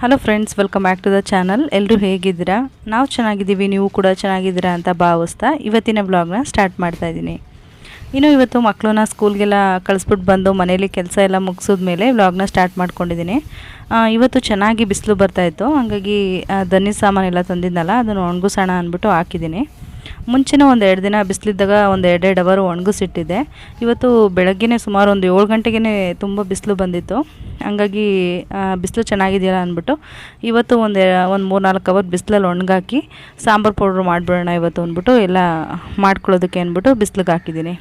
Hello friends welcome back to the channel ಎಲ್ಲರೂ ಹೇಗಿದ್ದೀರಾ? ನಾವು ಚೆನ್ನಾಗಿದ್ದೀವಿ, ನೀವು ಕೂಡ ಚೆನ್ನಾಗಿದ್ದೀರಾ ಅಂತ ಭಾವಿಸ್ತಾ ಇವತ್ತಿನ ಬ್ಲಾಗ್ನ ಸ್ಟಾರ್ಟ್ ಮಾಡ್ತಾ ಇದ್ದೀನಿ. ಇನ್ನು ಇವತ್ತು ಮಕ್ಕಳನ್ನ ಸ್ಕೂಲ್ಗೆಲ್ಲ ಕಳಿಸ್ಬಿಟ್ಟು ಬಂದು ಮನೇಲಿ ಕೆಲಸ ಎಲ್ಲ ಮುಗಿಸಿದ್ಮೇಲೆ ವ್ಲಾಗ್ನ ಸ್ಟಾರ್ಟ್ ಮಾಡ್ಕೊಂಡಿದ್ದೀನಿ. ಇವತ್ತು ಚೆನ್ನಾಗಿ ಬಿಸಿಲು ಬರ್ತಾಯಿತ್ತು ಹಾಗಾಗಿ ಧನಿ ದನಿ ಸಾಮಾನೆಲ್ಲ ತಂದಿದ್ನಲ್ಲ, ಅದನ್ನು ಒಣಗಿಸೋಣ ಅಂದ್ಬಿಟ್ಟು ಹಾಕಿದ್ದೀನಿ. ಮುಂಚೆನೇ ಒಂದು ಎರಡು ದಿನ ಬಿಸಿಲಿದ್ದಾಗ ಒಂದು ಎರಡೆರಡು ಅವರು ಒಣಗಿಸಿಟ್ಟಿದ್ದೆ. ಇವತ್ತು ಬೆಳಗ್ಗೆ ಸುಮಾರು ಒಂದು ಏಳು ಗಂಟೆಗೆ ತುಂಬ ಬಿಸಿಲು ಬಂದಿತ್ತು. ಹಂಗಾಗಿ ಬಿಸಿಲು ಚೆನ್ನಾಗಿದೆಯಲ್ಲ ಅಂದ್ಬಿಟ್ಟು ಇವತ್ತು ಒಂದು ಒಂದು ಮೂರು ನಾಲ್ಕು ಅವರ್ ಬಿಸಿಲಲ್ಲಿ ಒಣಗಾಕಿ ಸಾಂಬಾರು ಪೌಡ್ರ್ ಮಾಡಿಬಿಡೋಣ ಇವತ್ತು ಅಂದ್ಬಿಟ್ಟು ಎಲ್ಲ ಮಾಡ್ಕೊಳ್ಳೋದಕ್ಕೆ ಅಂದ್ಬಿಟ್ಟು ಬಿಸಿಲಿಗೆ ಹಾಕಿದ್ದೀನಿ.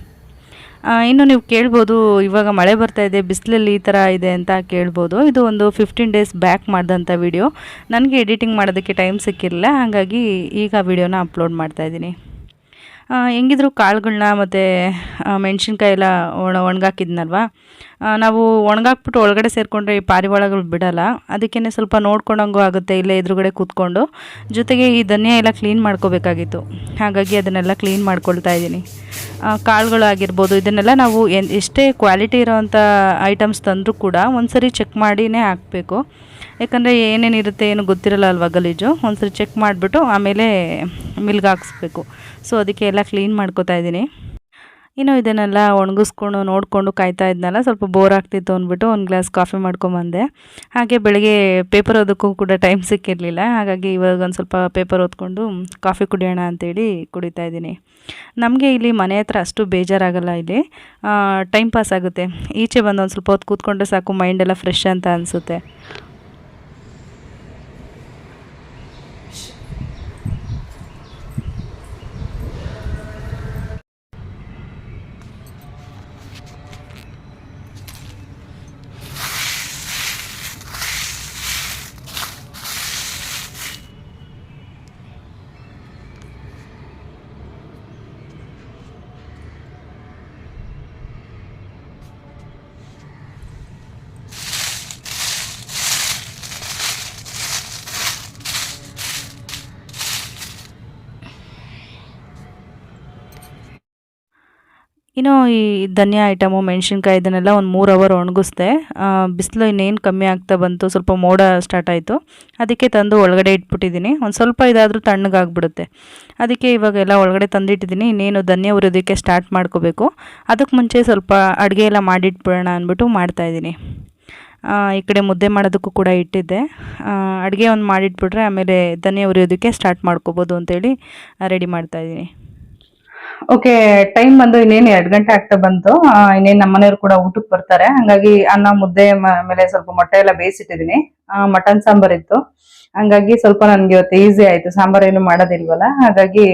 ಇನ್ನು ನೀವು ಕೇಳ್ಬೋದು, ಇವಾಗ ಮಳೆ ಬರ್ತಾ ಇದೆ, ಬಿಸಿಲಲ್ಲಿ ಈ ಥರ ಇದೆ ಅಂತ ಕೇಳ್ಬೋದು. ಇದು ಒಂದು ಫಿಫ್ಟೀನ್ ಡೇಸ್ ಬ್ಯಾಕ್ ಮಾಡಿದಂಥ ವಿಡಿಯೋ ನನಗೆ ಎಡಿಟಿಂಗ್ ಮಾಡೋದಕ್ಕೆ ಟೈಮ್ ಸಿಕ್ಕಿರಲಿಲ್ಲ, ಹಾಗಾಗಿ ಈಗ ವಿಡಿಯೋನ ಅಪ್ಲೋಡ್ ಮಾಡ್ತಾಯಿದ್ದೀನಿ ಹೆಂಗಿದ್ರು ಕಾಳುಗಳನ್ನ ಮತ್ತು ಮೆಣಸಿನ್ಕಾಯಿ ಎಲ್ಲ ಒಣ, ಒಣಗಾಕಿದ್ನಲ್ವ? ನಾವು ಒಣಗಾಕ್ಬಿಟ್ಟು ಒಳಗಡೆ ಸೇರಿಕೊಂಡ್ರೆ ಈ ಪಾರಿವಾಳಗಳು ಬಿಡಲ್ಲ. ಅದಕ್ಕೇ ಸ್ವಲ್ಪ ನೋಡ್ಕೊಂಡಂಗೂ ಆಗುತ್ತೆ ಇಲ್ಲೇ ಎದುರುಗಡೆ ಕೂತ್ಕೊಂಡು. ಜೊತೆಗೆ ಈ ಧನಿಯಾ ಎಲ್ಲ ಕ್ಲೀನ್ ಮಾಡ್ಕೋಬೇಕಾಗಿತ್ತು. ಹಾಗಾಗಿ ಅದನ್ನೆಲ್ಲ ಕ್ಲೀನ್ ಮಾಡ್ಕೊಳ್ತಾ ಇದ್ದೀನಿ. ಕಾಳುಗಳು ಆಗಿರ್ಬೋದು, ಇದನ್ನೆಲ್ಲ ನಾವು ಎಷ್ಟೇ ಕ್ವಾಲಿಟಿ ಇರೋವಂಥ ಐಟಮ್ಸ್ ತಂದರೂ ಕೂಡ ಒಂದ್ಸರಿ ಚೆಕ್ ಮಾಡಿಯೇ ಹಾಕಬೇಕು. ಯಾಕಂದರೆ ಏನೇನಿರುತ್ತೆ ಏನು ಗೊತ್ತಿರಲ್ಲ ಅಲ್ವಾ ಗಲೀಜು? ಒಂದ್ಸರಿ ಚೆಕ್ ಮಾಡಿಬಿಟ್ಟು ಆಮೇಲೆ ಮಿಲ್ಗೆ ಹಾಕ್ಸ್ಬೇಕು. ಸೊ ಅದಕ್ಕೆ ಎಲ್ಲ ಕ್ಲೀನ್ ಮಾಡ್ಕೋತಾ ಇದ್ದೀನಿ. ಇನ್ನು ಇದನ್ನೆಲ್ಲ ಒಣಗಿಸ್ಕೊಂಡು, ನೋಡಿಕೊಂಡು ಕಾಯ್ತಾ ಇದ್ನಲ್ಲ, ಸ್ವಲ್ಪ ಬೋರ್ ಆಗ್ತಿತ್ತು ಅಂದ್ಬಿಟ್ಟು ಒಂದು ಗ್ಲಾಸ್ ಕಾಫಿ ಮಾಡ್ಕೊಂಬಂದೆ. ಹಾಗೆ ಬೆಳಗ್ಗೆ ಪೇಪರ್ ಓದೋಕ್ಕೂ ಕೂಡ ಟೈಮ್ ಸಿಕ್ಕಿರಲಿಲ್ಲ. ಹಾಗಾಗಿ ಇವಾಗ ಒಂದು ಸ್ವಲ್ಪ ಪೇಪರ್ ಓದ್ಕೊಂಡು ಕಾಫಿ ಕುಡಿಯೋಣ ಅಂತೇಳಿ ಕುಡಿತಾ ಇದ್ದೀನಿ. ನಮಗೆ ಇಲ್ಲಿ ಮನೆ ಹತ್ರ ಅಷ್ಟು ಬೇಜಾರಾಗಲ್ಲ ಇಲ್ಲಿ. ಟೈಮ್ ಪಾಸ್ ಆಗುತ್ತೆ. ಈಚೆ ಬಂದು ಒಂದು ಸ್ವಲ್ಪ ಹೊತ್ತು ಕೂತ್ಕೊಂಡ್ರೆ ಸಾಕು ಮೈಂಡೆಲ್ಲ ಫ್ರೆಶ್ ಅಂತ ಅನಿಸುತ್ತೆ. ಇನ್ನು ಈ ಧನಿಯಾ ಐಟಮು, ಮೆಣಸಿನ್ಕಾಯಿ, ಇದನ್ನೆಲ್ಲ ಒಂದು ಮೂರು ಅವರ್ ಒಣಗಿಸ್ದೆ. ಬಿಸಿಲು ಇನ್ನೇನು ಕಮ್ಮಿ ಆಗ್ತಾ ಬಂತು, ಸ್ವಲ್ಪ ಮೋಡ ಸ್ಟಾರ್ಟ್ ಆಯಿತು. ಅದಕ್ಕೆ ತಂದು ಒಳಗಡೆ ಇಟ್ಬಿಟ್ಟಿದ್ದೀನಿ ಒಂದು ಸ್ವಲ್ಪ ಇದಾದರೂ ತಣ್ಣಗಾಗ್ಬಿಡುತ್ತೆ. ಅದಕ್ಕೆ ಇವಾಗ ಎಲ್ಲ ಒಳಗಡೆ ತಂದಿಟ್ಟಿದ್ದೀನಿ ಇನ್ನೇನು ಧನಿಯಾ ಉರಿಯೋದಕ್ಕೆ ಸ್ಟಾರ್ಟ್ ಮಾಡ್ಕೋಬೇಕು. ಅದಕ್ಕೆ ಮುಂಚೆ ಸ್ವಲ್ಪ ಅಡುಗೆ ಎಲ್ಲ ಮಾಡಿಟ್ಬಿಡೋಣ ಅಂದ್ಬಿಟ್ಟು ಮಾಡ್ತಾಯಿದ್ದೀನಿ ಈ ಕಡೆ ಮುದ್ದೆ ಮಾಡೋದಕ್ಕೂ ಕೂಡ ಇಟ್ಟಿದ್ದೆ. ಅಡುಗೆ ಒಂದು ಮಾಡಿಟ್ಬಿಟ್ರೆ ಆಮೇಲೆ ಧನಿಯಾ ಉರಿಯೋದಕ್ಕೆ ಸ್ಟಾರ್ಟ್ ಮಾಡ್ಕೋಬೋದು ಅಂತೇಳಿ ರೆಡಿ ಮಾಡ್ತಾಯಿದ್ದೀನಿ ಓಕೆ ಟೈಮ್ ಬಂದು ಇನ್ನೇನು ಎರಡು ಗಂಟೆ ಆಗ್ತಾ ಬಂತು. ಇನ್ನೇನು ನಮ್ಮನೆಯವ್ರು ನಮ್ಮ ಮನೆಯವ್ರು ಕೂಡ ಊಟಕ್ಕೆ ಬರ್ತಾರೆ. ಹಂಗಾಗಿ ಅನ್ನ, ಮುದ್ದೆ ಮೇಲೆ ಸ್ವಲ್ಪ ಮೊಟ್ಟೆ ಎಲ್ಲ ಬೇಯಿಸಿಟ್ಟಿದ್ದೀನಿ ಮಟನ್ ಸಾಂಬಾರ್ ಇತ್ತು. ಹಂಗಾಗಿ ಸ್ವಲ್ಪ ನನ್ಗೆ ಇವತ್ತು ಈಸಿ ಆಯ್ತು. ಸಾಂಬಾರ್ ಏನು ಮಾಡೋದಿಲ್ವಲ್ಲ? ಹಾಗಾಗಿ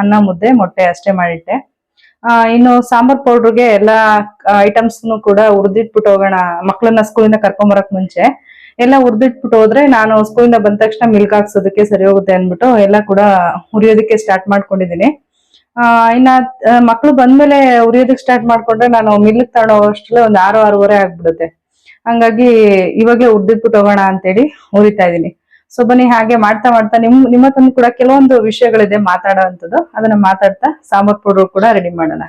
ಅನ್ನ, ಮುದ್ದೆ, ಮೊಟ್ಟೆ ಅಷ್ಟೇ ಮಾಡಿಟ್ಟೆ. ಇನ್ನು ಸಾಂಬಾರ್ ಪೌಡ್ರಿಗೆ ಎಲ್ಲ ಐಟಮ್ಸ್ನು ಕೂಡ ಹುರಿದಿಟ್ಬಿಟ್ಟು ಹೋಗೋಣ. ಮಕ್ಕಳನ್ನ ಸ್ಕೂಲಿಂದ ಕರ್ಕೊಂಬರಕ್ ಮುಂಚೆ. ಎಲ್ಲ ಹುರಿದಿಟ್ಬಿಟ್ಟು ಹೋದ್ರೆ ನಾನು ಸ್ಕೂಲಿಂದ ಬಂದ ತಕ್ಷಣ ಮಿಲ್ಕ್ ಹಾಕ್ಸೋದಕ್ಕೆ ಸರಿ ಹೋಗುತ್ತೆ ಅಂದ್ಬಿಟ್ಟು ಎಲ್ಲ ಕೂಡ ಹುರಿಯೋದಕ್ಕೆ ಸ್ಟಾರ್ಟ್ ಮಾಡ್ಕೊಂಡಿದ್ದೀನಿ ಇನ್ನ ಮಕ್ಕಳು ಬಂದ್ಮೇಲೆ ಉರಿಯೋದಕ್ಕೆ ಸ್ಟಾರ್ಟ್ ಮಾಡ್ಕೊಂಡ್ರೆ ನಾನು ಮಿಲ್ಕ್ ತಗೊಂಡೋ ಅಷ್ಟರಲ್ಲಿ ಒಂದು ಆರು, ಆರೂವರೆ ಆಗ್ಬಿಡುತ್ತೆ. ಹಂಗಾಗಿ ಇವಾಗಲೇ ಉರ್ದಿಟ್ಬಿಟ್ಟು ಹೋಗೋಣ ಅಂತೇಳಿ ಉರಿತಾ ಇದೀನಿ ಸೊ ಬನ್ನಿ, ಹಾಗೆ ಮಾಡ್ತಾ ಮಾಡ್ತಾ ನಿಮ್ ನಿಮ್ಮ ಹತ್ರ ಕೂಡ ಕೆಲವೊಂದು ವಿಷಯಗಳಿದೆ ಮಾತಾಡೋ ಅಂಥದ್ದು, ಅದನ್ನ ಮಾತಾಡ್ತಾ ಸಾಂಬಾರ್ ಪೌಡರ್ ಕೂಡ ರೆಡಿ ಮಾಡೋಣ.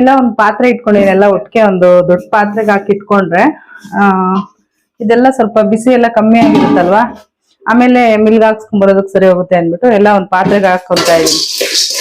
ಎಲ್ಲ ಒಂದು ಪಾತ್ರೆ ಇಟ್ಕೊಂಡಿದ್ದೀನಿ ಎಲ್ಲ ಒಟ್ಟಿಗೆ ಒಂದು ದೊಡ್ಡ ಪಾತ್ರೆಗೆ ಹಾಕಿ ಇಟ್ಕೊಂಡ್ರೆ ಇದೆಲ್ಲ ಸ್ವಲ್ಪ ಬಿಸಿ ಎಲ್ಲ ಕಮ್ಮಿ ಆಗಿರುತ್ತಲ್ವಾ? ಆಮೇಲೆ ಮಿಲ್ಗ್ ಹಾಕ್ಸ್ಕೊಂಡ್ ಬರೋದಕ್ಕೆ ಸರಿ ಹೋಗುತ್ತೆ ಅಂದ್ಬಿಟ್ಟು ಎಲ್ಲ ಒಂದು ಪಾತ್ರೆಗೆ ಹಾಕೊಂತ ಇದೀನಿ.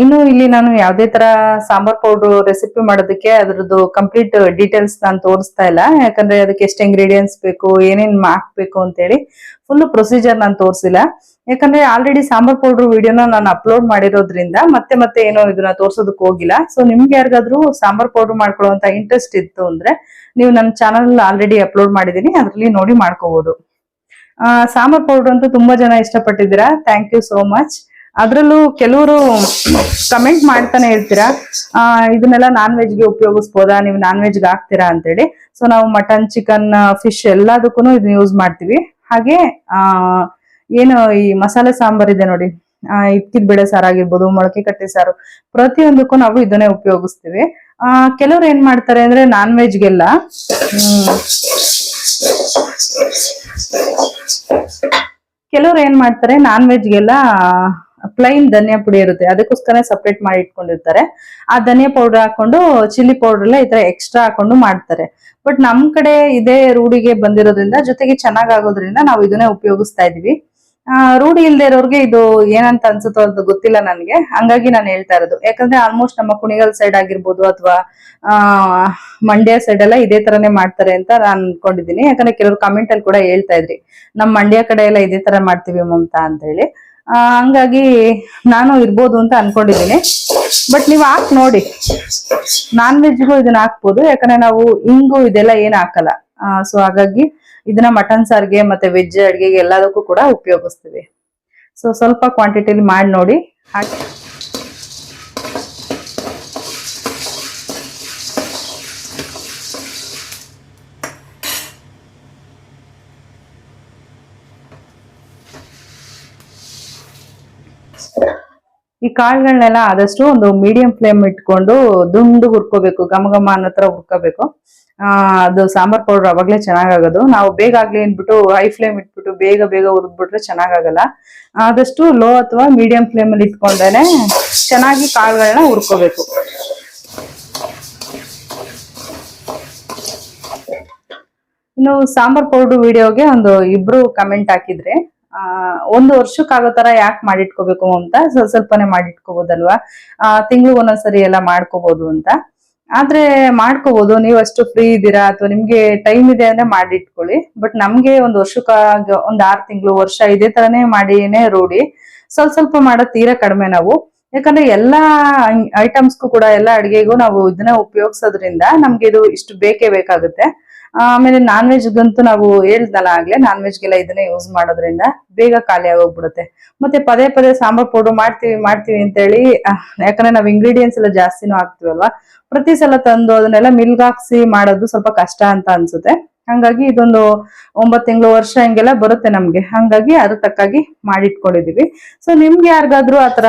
ಇನ್ನು ಇಲ್ಲಿ ನಾನು ಯಾವ್ದೇ ತರ ಸಾಂಬಾರ್ ಪೌಡರ್ ರೆಸಿಪಿ ಮಾಡೋದಕ್ಕೆ ಅದ್ರದ್ದು ಕಂಪ್ಲೀಟ್ ಡೀಟೇಲ್ಸ್ ನಾನು ತೋರಿಸ್ತಾ ಇಲ್ಲ. ಯಾಕಂದ್ರೆ ಅದಕ್ಕೆ ಎಷ್ಟು ಇಂಗ್ರೀಡಿಯೆಂಟ್ಸ್ ಬೇಕು, ಏನೇನ್ ಹಾಕ್ಬೇಕು ಅಂತೇಳಿ ಫುಲ್ ಪ್ರೊಸೀಜರ್ ನಾನು ತೋರಿಸಿಲ್ಲ. ಯಾಕಂದ್ರೆ ಆಲ್ರೆಡಿ ಸಾಂಬಾರ್ ಪೌಡರ್ ವಿಡಿಯೋನ ನಾನು ಅಪ್ಲೋಡ್ ಮಾಡಿರೋದ್ರಿಂದ ಮತ್ತೆ ಮತ್ತೆ ಏನೋ ಇದನ್ನ ತೋರ್ಸೋದಕ್ಕೆ ಹೋಗಿಲ್ಲ. ಸೊ ನಿಮ್ಗೆ ಯಾರಿಗಾದ್ರೂ ಸಾಂಬಾರ್ ಪೌಡರ್ ಮಾಡ್ಕೊಳ್ಳುವಂತ ಇಂಟ್ರೆಸ್ಟ್ ಇತ್ತು ಅಂದ್ರೆ ನೀವು ನನ್ನ ಚಾನಲ್ ಆಲ್ರೆಡಿ ಅಪ್ಲೋಡ್ ಮಾಡಿದೀನಿ, ಅದ್ರಲ್ಲಿ ನೋಡಿ ಮಾಡ್ಕೋಬಹುದು ಸಾಂಬಾರ್ ಪೌಡರ್ ಅಂತೂ ತುಂಬಾ ಜನ ಇಷ್ಟಪಟ್ಟಿದ್ದೀರಾ? ಥ್ಯಾಂಕ್ ಯು ಸೋ ಮಚ್ ಅದ್ರಲ್ಲೂ ಕೆಲವರು ಕಮೆಂಟ್ ಮಾಡ್ತಾನೆ ಇರ್ತೀರಾ ಆ, ಇದನ್ನೆಲ್ಲ ನಾನ್ ವೆಜ್ಗೆ ಉಪಯೋಗಿಸ್ಬೋದಾ? ನೀವು ನಾನ್ ವೆಜ್ಗೆ ಹಾಕ್ತೀರಾ ಅಂತೇಳಿ. ಸೊ ನಾವು ಮಟನ್ ಚಿಕನ್ ಫಿಶ್ ಎಲ್ಲದಕ್ಕೂ ಇದನ್ನ ಯೂಸ್ ಮಾಡ್ತೀವಿ. ಹಾಗೆ ಆ ಏನು ಈ ಮಸಾಲೆ ಸಾಂಬಾರ್ ಇದೆ ನೋಡಿ. ಇಕ್ಕಿದ ಬೇಳೆ ಸಾರು ಆಗಿರ್ಬೋದು ಮೊಳಕೆ ಕಟ್ಟೆ ಸಾರು ಪ್ರತಿಯೊಂದಕ್ಕೂ ನಾವು ಇದನ್ನೇ ಉಪಯೋಗಿಸ್ತೀವಿ. ಆ ಕೆಲವ್ರು ಏನ್ ಮಾಡ್ತಾರೆ ಅಂದ್ರೆ ನಾನ್ ವೆಜ್ಗೆಲ್ಲ ಕೆಲವ್ರು ಏನ್ ಮಾಡ್ತಾರೆ ನಾನ್ ವೆಜ್ಗೆಲ್ಲ ಪ್ಲೈನ್ ಧನಿಯಾ ಪುಡಿ ಇರುತ್ತೆ. ಅದಕ್ಕೋಸ್ಕರ ಸಪ್ರೇಟ್ ಮಾಡಿ ಇಟ್ಕೊಂಡಿರ್ತಾರೆ. ಆ ಧನಿಯಾ ಪೌಡರ್ ಹಾಕೊಂಡು ಚಿಲ್ಲಿ ಪೌಡರ್ ಎಲ್ಲ ಈ ತರ ಎಕ್ಸ್ಟ್ರಾ ಹಾಕೊಂಡು ಮಾಡ್ತಾರೆ. ಬಟ್ ನಮ್ ಕಡೆ ಇದೇ ರೂಢಿಗೆ ಬಂದಿರೋದ್ರಿಂದ, ಜೊತೆಗೆ ಚೆನ್ನಾಗ್ ಆಗೋದ್ರಿಂದ ನಾವು ಇದನ್ನೇ ಉಪಯೋಗಿಸ್ತಾ ಇದೀವಿ. ರೂಢಿ ಇಲ್ದೆ ಇರೋರ್ಗೆ ಇದು ಏನಂತ ಅನ್ಸುತ್ತೋ ಅಂತ ಗೊತ್ತಿಲ್ಲ ನನ್ಗೆ. ಹಂಗಾಗಿ ನಾನು ಹೇಳ್ತಾ ಇರೋದು. ಯಾಕಂದ್ರೆ ಆಲ್ಮೋಸ್ಟ್ ನಮ್ಮ ಕುಣಿಗಲ್ ಸೈಡ್ ಆಗಿರ್ಬೋದು ಅಥವಾ ಮಂಡ್ಯ ಸೈಡ್ ಎಲ್ಲ ಇದೇ ತರನೇ ಮಾಡ್ತಾರೆ ಅಂತ ನಾನು ಅನ್ಕೊಂಡಿದೀನಿ ಯಾಕಂದ್ರೆ ಕೆಲವರು ಕಮೆಂಟ್ ಅಲ್ಲಿ ಕೂಡ ಹೇಳ್ತಾ ಇದ್ರಿ. ನಮ್ ಮಂಡ್ಯ ಕಡೆ ಎಲ್ಲ ಇದೇ ತರ ಮಾಡ್ತೀವಿ ಮಮತಾ ಅಂತ ಹೇಳಿ. ಹಂಗಾಗಿ ನಾನು ಇರ್ಬೋದು ಅಂತ ಅನ್ಕೊಂಡಿದ್ದೀನಿ. ಬಟ್ ನೀವು ಹಾಕ್ ನೋಡಿ. ನಾನ್ ವೆಜ್ಗೂ ಇದನ್ನ ಹಾಕ್ಬೋದು. ಯಾಕಂದ್ರೆ ನಾವು ಹಿಂಗು ಇದೆಲ್ಲ ಏನ್ ಹಾಕಲ್ಲ. ಸೊ ಹಾಗಾಗಿ ಇದನ್ನ ಮಟನ್ ಸಾರ್ಗೆ ಮತ್ತೆ ವೆಜ್ ಅಡ್ಗೆಗೆ ಎಲ್ಲದಕ್ಕೂ ಕೂಡ ಉಪಯೋಗಿಸ್ತೀವಿ. ಸೊ ಸ್ವಲ್ಪ ಕ್ವಾಂಟಿಟಿಲಿ ಮಾಡಿ ನೋಡಿ. ಹಾಕಿ. ಈ ಕಾಳುಗಳನ್ನೆಲ್ಲ ಆದಷ್ಟು ಒಂದು ಮೀಡಿಯಂ ಫ್ಲೇಮ್ ಇಟ್ಕೊಂಡು ದುಂಡು ಹುರ್ಕೋಬೇಕು, ಘಮ ಘಮ ಅನ್ನೋ ತರ ಹುರ್ಕೋಬೇಕು ಅದು ಸಾಂಬಾರ್ ಪೌಡರ್ ಅವಾಗ್ಲೇ ಚೆನ್ನಾಗಾಗೋದು. ನಾವು ಬೇಗ ಆಗ್ಲಿ ಅಂದ್ಬಿಟ್ಟು ಹೈ ಫ್ಲೇಮ್ ಇಟ್ಬಿಟ್ಟು ಬೇಗ ಬೇಗ ಹುರಿದ್ಬಿಟ್ರೆ ಚೆನ್ನಾಗಾಗಲ್ಲ. ಆದಷ್ಟು ಲೋ ಅಥವಾ ಮೀಡಿಯಂ ಫ್ಲೇಮ್ ಅಲ್ಲಿ ಇಟ್ಕೊಂಡೇನೆ ಚೆನ್ನಾಗಿ ಕಾಳುಗಳನ್ನ ಹುರ್ಕೋಬೇಕು. ಇನ್ನು ಸಾಂಬಾರ್ ಪೌಡರ್ ವಿಡಿಯೋಗೆ ಒಂದು ಇಬ್ರು ಕಮೆಂಟ್ ಹಾಕಿದ್ರೆ. ಒಂದು ವರ್ಷಕ್ಕಾಗೋ ತರ ಯಾಕೆ ಮಾಡಿಟ್ಕೋಬೇಕು ಅಂತ ಸ್ವಲ್ಪ ಸ್ವಲ್ಪನೇ ಮಾಡಿಟ್ಕೋಬಹುದಲ್ವಾ ಆ, ತಿಂಗಳು ಒಂದೊಂದ್ಸರಿ ಎಲ್ಲ ಮಾಡ್ಕೋಬಹುದು ಅಂತ. ಆದ್ರೆ ಮಾಡ್ಕೋಬಹುದು ನೀವು ಅಷ್ಟು ಫ್ರೀ ಇದ್ದೀರಾ ಅಥವಾ ನಿಮ್ಗೆ ಟೈಮ್ ಇದೆ ಅಂದ್ರೆ ಮಾಡಿಟ್ಕೊಳ್ಳಿ. ಬಟ್ ನಮ್ಗೆ ಒಂದು ವರ್ಷಕ್ಕಾಗ, ಒಂದ್ ಆರ್ ತಿಂಗಳು, ವರ್ಷ ಇದೇ ತರನೇ ಮಾಡಿನೇ ರೂಢಿ. ಸ್ವಲ್ಪ ಸ್ವಲ್ಪ ಮಾಡೋದ್ ತೀರಾ ಕಡಿಮೆ ನಾವು. ಯಾಕಂದ್ರೆ ಎಲ್ಲಾ ಐಟಮ್ಸ್ಗೂ ಕೂಡ ಎಲ್ಲಾ ಅಡಿಗೆಗೂ ನಾವು ಇದನ್ನ ಉಪಯೋಗಿಸೋದ್ರಿಂದ ನಮ್ಗೆ ಇದು ಇಷ್ಟು ಬೇಕೇ ಬೇಕಾಗುತ್ತೆ. ಆಮೇಲೆ ನಾನ್ ವೆಜ್ಗಂತೂ ನಾವು ಹೇಳ್ದಲ್ಲ ಆಗ್ಲೇ ನಾನ್ ವೆಜ್ಗೆಲ್ಲ ಇದನ್ನೇ ಯೂಸ್ ಮಾಡೋದ್ರಿಂದ ಬೇಗ ಖಾಲಿ ಆಗೋಗ್ಬಿಡುತ್ತೆ. ಮತ್ತೆ ಪದೇ ಪದೇ ಸಾಂಬಾರ್ ಪೌಡರ್ ಮಾಡ್ತೀವಿ ಮಾಡ್ತೀವಿ ಅಂತ ಅಹ್, ಯಾಕಂದ್ರೆ ನಾವು ಇಂಗ್ರೀಡಿಯೆಂಟ್ಸ್ ಎಲ್ಲ ಜಾಸ್ತಿನೂ ಹಾಕ್ತಿವಲ್ವಾ? ಪ್ರತಿ ಸಲ ತಂದು ಅದನ್ನೆಲ್ಲ ಮಿಲ್ಗ್ ಹಾಕ್ಸಿ ಮಾಡೋದು ಸ್ವಲ್ಪ ಕಷ್ಟ ಅಂತ ಅನ್ಸುತ್ತೆ. ಹಂಗಾಗಿ ಇದೊಂದು ಒಂಬತ್ತು ತಿಂಗಳು ವರ್ಷ ಹಿಂಗೆಲ್ಲ ಬರುತ್ತೆ ನಮ್ಗೆ. ಹಂಗಾಗಿ ಅದ್ರ ತಕ್ಕಾಗಿ ಮಾಡಿಟ್ಕೊಂಡಿದೀವಿ. ಸೊ ನಿಮ್ಗೆ ಯಾರಿಗಾದ್ರೂ ಆತರ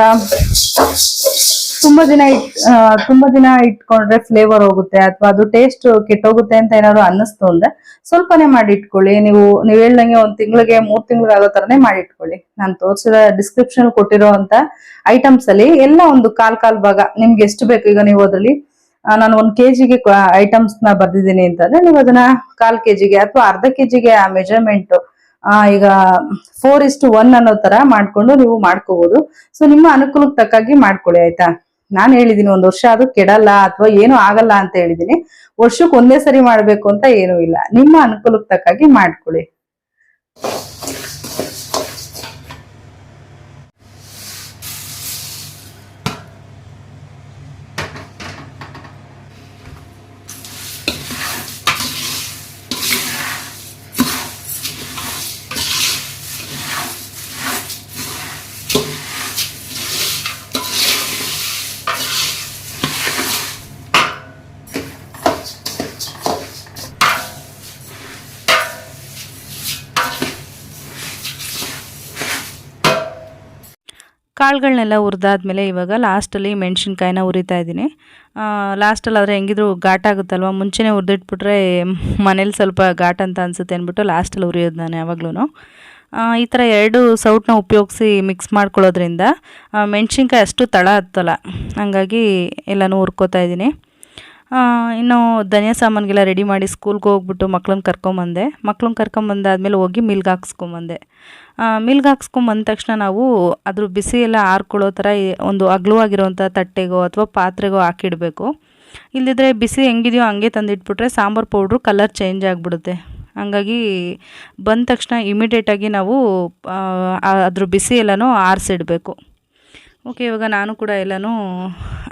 ತುಂಬಾ ದಿನ ಇಟ್ ಆ, ತುಂಬಾ ದಿನ ಇಟ್ಕೊಂಡ್ರೆ ಫ್ಲೇವರ್ ಹೋಗುತ್ತೆ ಅಥವಾ ಅದು ಟೇಸ್ಟ್ ಕೆಟ್ಟೋಗುತ್ತೆ ಅಂತ ಏನಾದ್ರು ಅನ್ನಿಸ್ತು ಅಂದ್ರೆ ಸ್ವಲ್ಪನೇ ಮಾಡಿ ಇಟ್ಕೊಳ್ಳಿ ನೀವು ನೀವ್ ಹೇಳ್ದಂಗೆ ಒಂದ್ ತಿಂಗಳಿಗೆ ಮೂರ್ ತಿಂಗಳಿಗೆ ತರನೇ ಮಾಡಿ ಇಟ್ಕೊಳ್ಳಿ ನಾನು ತೋರಿಸಿದ ಡಿಸ್ಕ್ರಿಪ್ಷನ್ ಕೊಟ್ಟಿರೋ ಅಂತ ಐಟಮ್ಸ್ ಅಲ್ಲಿ ಎಲ್ಲ ಒಂದು ಕಾಲ್ ಕಾಲ್ ಭಾಗ ನಿಮ್ಗೆ ಎಷ್ಟು ಬೇಕು ಈಗ ನೀವು ಅದ್ರಲ್ಲಿ. ಆ, ನಾನು ಒಂದ್ ಕೆಜಿಗೆ ಐಟಮ್ಸ್ನ ಬರ್ದಿದ್ದೀನಿ ಅಂತಂದ್ರೆ ನೀವು ಅದನ್ನ ಕಾಲ್ ಕೆಜಿಗೆ ಅಥವಾ ಅರ್ಧ ಕೆಜಿಗೆ ಆ ಮೆಜರ್ಮೆಂಟ್ ಈಗ ಫೋರ್ ಇಸ್ ಟು ಒನ್ ಅನ್ನೋ ತರ ಮಾಡ್ಕೊಂಡು ನೀವು ಮಾಡ್ಕೋಬಹುದು ಸೊ ನಿಮ್ಮ ಅನುಕೂಲಕ್ಕೆ ತಕ್ಕಾಗಿ ಮಾಡ್ಕೊಳ್ಳಿ ಆಯ್ತಾ? ನಾನ್ ಹೇಳಿದೀನಿ ಒಂದ್ ವರ್ಷ ಅದು ಕೆಡಲ್ಲ ಅಥವಾ ಏನು ಆಗಲ್ಲ ಅಂತ ಹೇಳಿದೀನಿ. ವರ್ಷಕ್ಕೆ ಒಂದೇ ಸರಿ ಮಾಡ್ಬೇಕು ಅಂತ ಏನೂ ಇಲ್ಲ. ನಿಮ್ಮ ಅನುಕೂಲಕ್ಕೆ ತಕ್ಕಾಗಿ ಮಾಡ್ಕೊಳ್ಳಿ. ಕಾಳುಗಳನ್ನೆಲ್ಲ ಹುರಿದಾದ್ಮೇಲೆ ಇವಾಗ ಲಾಸ್ಟಲ್ಲಿ ಮೆಣಸಿನ್ಕಾಯಿನ ಹುರಿತಾ ಇದ್ದೀನಿ. ಲಾಸ್ಟಲ್ಲಿ ಆದರೆ ಹೆಂಗಿದ್ರು ಘಾಟ್ ಆಗುತ್ತಲ್ವ, ಮುಂಚೆನೇ ಹುರಿದಿಟ್ಬಿಟ್ರೆ ಮನೇಲಿ ಸ್ವಲ್ಪ ಘಾಟ್ ಅಂತ ಅನಿಸುತ್ತೆ ಅಂದ್ಬಿಟ್ಟು ಲಾಸ್ಟಲ್ಲಿ ಹುರಿಯೋದು ನಾನು ಯಾವಾಗ್ಲೂ ಈ ಥರ ಎರಡು ಸೌಟನ್ನ ಉಪಯೋಗಿಸಿ ಮಿಕ್ಸ್ ಮಾಡ್ಕೊಳ್ಳೋದ್ರಿಂದ ಮೆಣಸಿನ್ಕಾಯಿ ಅಷ್ಟು ತಳ ಹತ್ತಲ್ಲ. ಹಾಗಾಗಿ ಎಲ್ಲನೂ ಹುರ್ಕೋತಾ ಇದ್ದೀನಿ. ಇನ್ನು ಧನಿಯಾ ಸಾಮಾನಿಗೆಲ್ಲ ರೆಡಿ ಮಾಡಿ ಸ್ಕೂಲ್ಗೆ ಹೋಗ್ಬಿಟ್ಟು ಮಕ್ಳನ್ನ ಕರ್ಕೊಂಬಂದೆ. ಮಕ್ಳನ್ನ ಕರ್ಕೊಂಬಂದಾದ್ಮೇಲೆ ಹೋಗಿ ಮಿಲ್ಗೆ ಹಾಕ್ಸ್ಕೊಂಬಂದೆ. ಮಿಲ್ಗೆ ಹಾಕ್ಸ್ಕೊಂಬಂದ ತಕ್ಷಣ ನಾವು ಅದ್ರ ಬಿಸಿ ಎಲ್ಲ ಆರ್ಕೊಳ್ಳೋ ಥರ ಒಂದು ಅಗ್ಲವಾಗಿರೋಂಥ ತಟ್ಟೆಗೋ ಅಥವಾ ಪಾತ್ರೆಗೋ ಹಾಕಿಡಬೇಕು. ಇಲ್ಲದಿದ್ದರೆ ಬಿಸಿ ಹೆಂಗಿದೆಯೋ ಹಂಗೆ ತಂದಿಟ್ಬಿಟ್ರೆ ಸಾಂಬಾರು ಪೌಡ್ರು ಕಲರ್ ಚೇಂಜ್ ಆಗಿಬಿಡುತ್ತೆ. ಹಂಗಾಗಿ ಬಂದ ತಕ್ಷಣ ಇಮಿಡಿಯೇಟಾಗಿ ನಾವು ಅದ್ರ ಬಿಸಿ ಎಲ್ಲನೂ ಆರಿಸಿಡ್ಬೇಕು. ಓಕೆ ಇವಾಗ ನಾನು ಕೂಡ ಎಲ್ಲನೂ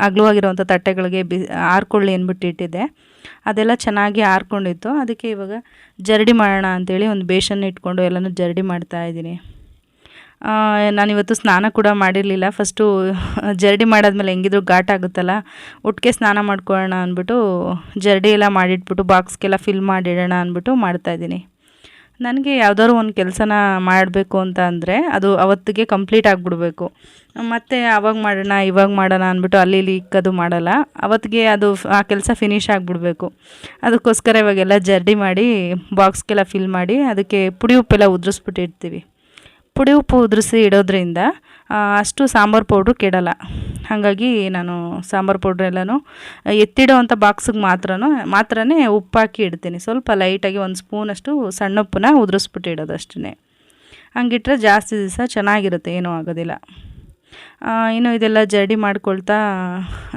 ಅಗ್ಲವಾಗಿರುವಂಥ ತಟ್ಟೆಗಳಿಗೆ ಬಿ, ಆರ್ಕೊಳ್ಳಿ ಅಂದ್ಬಿಟ್ಟು ಇಟ್ಟಿದ್ದೆ. ಅದೆಲ್ಲ ಚೆನ್ನಾಗಿ ಆರ್ಕೊಂಡಿತ್ತು. ಅದಕ್ಕೆ ಇವಾಗ ಜರಡಿ ಮಾಡೋಣ ಅಂತೇಳಿ ಒಂದು ಬೇಷನ್ ಇಟ್ಕೊಂಡು ಎಲ್ಲನೂ ಜರಡಿ ಮಾಡ್ತಾ ಇದ್ದೀನಿ. ನಾನಿವತ್ತು ಸ್ನಾನ ಕೂಡ ಮಾಡಿರಲಿಲ್ಲ. ಫಸ್ಟು ಜರಡಿ ಮಾಡಾದ್ಮೇಲೆ ಹೆಂಗಿದ್ರು ಘಾಟ್ ಆಗುತ್ತಲ್ಲ, ಒಟ್ಟಿಗೆ ಸ್ನಾನ ಮಾಡ್ಕೊಳ್ಳೋಣ ಅಂದ್ಬಿಟ್ಟು ಜರಡಿ ಎಲ್ಲ ಮಾಡಿಟ್ಬಿಟ್ಟು ಬಾಕ್ಸ್ಗೆಲ್ಲ ಫಿಲ್ ಮಾಡಿಡೋಣ ಅಂದ್ಬಿಟ್ಟು ಮಾಡ್ತಾಯಿದ್ದೀನಿ ನನಗೆ ಯಾವ್ದಾದ್ರು ಒಂದು ಕೆಲಸನ ಮಾಡಬೇಕು ಅಂತ ಅಂದರೆ ಅದು ಅವತ್ತಿಗೆ ಕಂಪ್ಲೀಟ್ ಆಗಿಬಿಡ್ಬೇಕು. ಮತ್ತು ಆವಾಗ ಮಾಡೋಣ, ಇವಾಗ ಮಾಡೋಣ ಅಂದ್ಬಿಟ್ಟು ಅಲ್ಲಿ ಇಲ್ಲಿ ಇಕ್ಕದು ಮಾಡಲ್ಲ. ಅವತ್ತಿಗೆ ಅದು ಆ ಕೆಲಸ ಫಿನಿಷ್ ಆಗಿಬಿಡ್ಬೇಕು. ಅದಕ್ಕೋಸ್ಕರ ಇವಾಗೆಲ್ಲ ಜರ್ಡಿ ಮಾಡಿ ಬಾಕ್ಸ್ಗೆಲ್ಲ ಫಿಲ್ ಮಾಡಿ ಅದಕ್ಕೆ ಪುಡಿ ಉಪ್ಪೆಲ್ಲ ಉದುರಿಸ್ಬಿಟ್ಟಿರ್ತೀವಿ ಪುಡಿ ಉಪ್ಪು ಉದುರಿಸಿ ಇಡೋದ್ರಿಂದ ಅಷ್ಟು ಸಾಂಬಾರು ಪೌಡ್ರು ಕೆಡಲ್ಲ. ಹಾಗಾಗಿ ನಾನು ಸಾಂಬಾರು ಪೌಡ್ರ್ ಎಲ್ಲನೂ ಎತ್ತಿಡೋ ಅಂಥ ಬಾಕ್ಸಿಗೆ ಮಾತ್ರ ಮಾತ್ರನೇ ಉಪ್ಪು ಹಾಕಿ ಇಡ್ತೀನಿ. ಸ್ವಲ್ಪ ಲೈಟಾಗಿ ಒಂದು ಸ್ಪೂನಷ್ಟು ಸಣ್ಣ ಉಪ್ಪನ್ನ ಉದುರಿಸ್ಬಿಟ್ಟು ಇಡೋದು ಅಷ್ಟೇ ಹಂಗಿಟ್ರೆ ಜಾಸ್ತಿ ದಿವಸ ಚೆನ್ನಾಗಿರುತ್ತೆ, ಏನೂ ಆಗೋದಿಲ್ಲ. ಇನ್ನು ಇದೆಲ್ಲ ಜರ್ಡಿ ಮಾಡ್ಕೊಳ್ತಾ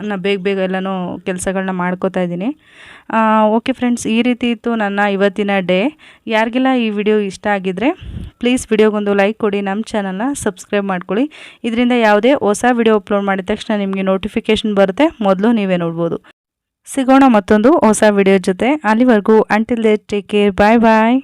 ನಾ ಬೇಗ ಬೇಗ ಎಲ್ಲನೂ ಕೆಲಸಗಳನ್ನ ಮಾಡ್ಕೋತಾ ಇದ್ದೀನಿ. ಓಕೆ ಫ್ರೆಂಡ್ಸ್, ಈ ರೀತಿ ಇತ್ತು ನನ್ನ ಇವತ್ತಿನ ಡೇ. ಯಾರಿಗೆಲ್ಲ ಈ ವಿಡಿಯೋ ಇಷ್ಟ ಆಗಿದ್ದರೆ ಪ್ಲೀಸ್ ವಿಡಿಯೋಗೊಂದು ಲೈಕ್ ಕೊಡಿ ನಮ್ಮ ಚಾನಲ್ನ ಸಬ್ಸ್ಕ್ರೈಬ್ ಮಾಡ್ಕೊಳ್ಳಿ. ಇದರಿಂದ ಯಾವುದೇ ಹೊಸ ವಿಡಿಯೋ ಅಪ್ಲೋಡ್ ಮಾಡಿದ ತಕ್ಷಣ ನಿಮಗೆ ನೋಟಿಫಿಕೇಷನ್ ಬರುತ್ತೆ. ಮೊದಲು ನೀವೇ ನೋಡ್ಬೋದು. ಸಿಗೋಣ ಮತ್ತೊಂದು ಹೊಸ ವಿಡಿಯೋ ಜೊತೆ. ಅಲ್ಲಿವರೆಗೂ until then take care bye bye